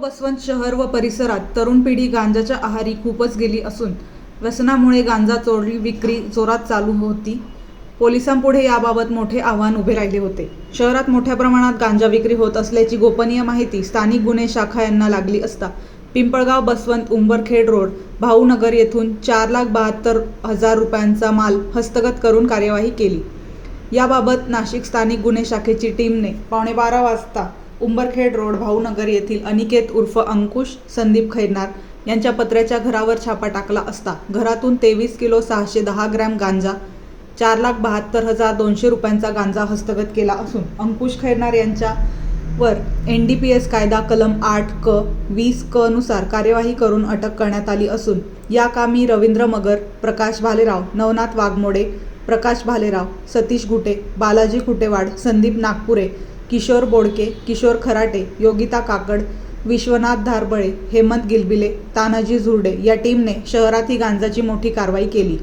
बसवंत शहर व परिसरात तरुण पिढी गांजाच्या आहारी खूपच गेली असून व्यसनामुळे गांजा चोरी विक्री जोरात चालू होती. पोलिसांपुढे याबाबत मोठे आव्हान उभे राहिले होते. शहरात मोठ्या प्रमाणात गांजा विक्री होत असल्याची गोपनीय माहिती स्थानिक गुन्हे शाखा यांना लागली असता पिंपळगाव बसवंत उंबरखेड रोड भाऊनगर येथून चार लाख बहात्तर हजार रुपयांचा माल हस्तगत करून कार्यवाही केली. याबाबत नाशिक स्थानिक गुन्हे शाखेची टीमने पावणे बारा वाजता उंबरखेड रोड भाऊनगर येथील अनिकेत उर्फ अंकुश संदीप खैरनार यांच्या पत्र्याच्या घरावर छापा टाकला असता घरातून तेवीस किलो सहाशे दहा ग्रॅम गांजा चार लाख बहात्तर हजार दोनशे रुपयांचा गांजा हस्तगत केला असून अंकुश खैरनार यांच्यावर एन डी पी एस कायदा कलम आठ क वीस क नुसार कार्यवाही करून अटक करण्यात आली असून या कामी रवींद्र मगर प्रकाश भालेराव नवनाथ वाघमोडे प्रकाश भालेराव सतीश घुटे बालाजी खुटेवाड संदीप नागपुरे किशोर बोडके किशोर खराटे योगिता काकड विश्वनाथ धारबळे हेमंत गिलबिले तानाजी झुरडे या टीमने शहरात ही गांजाची मोठी कारवाई केली.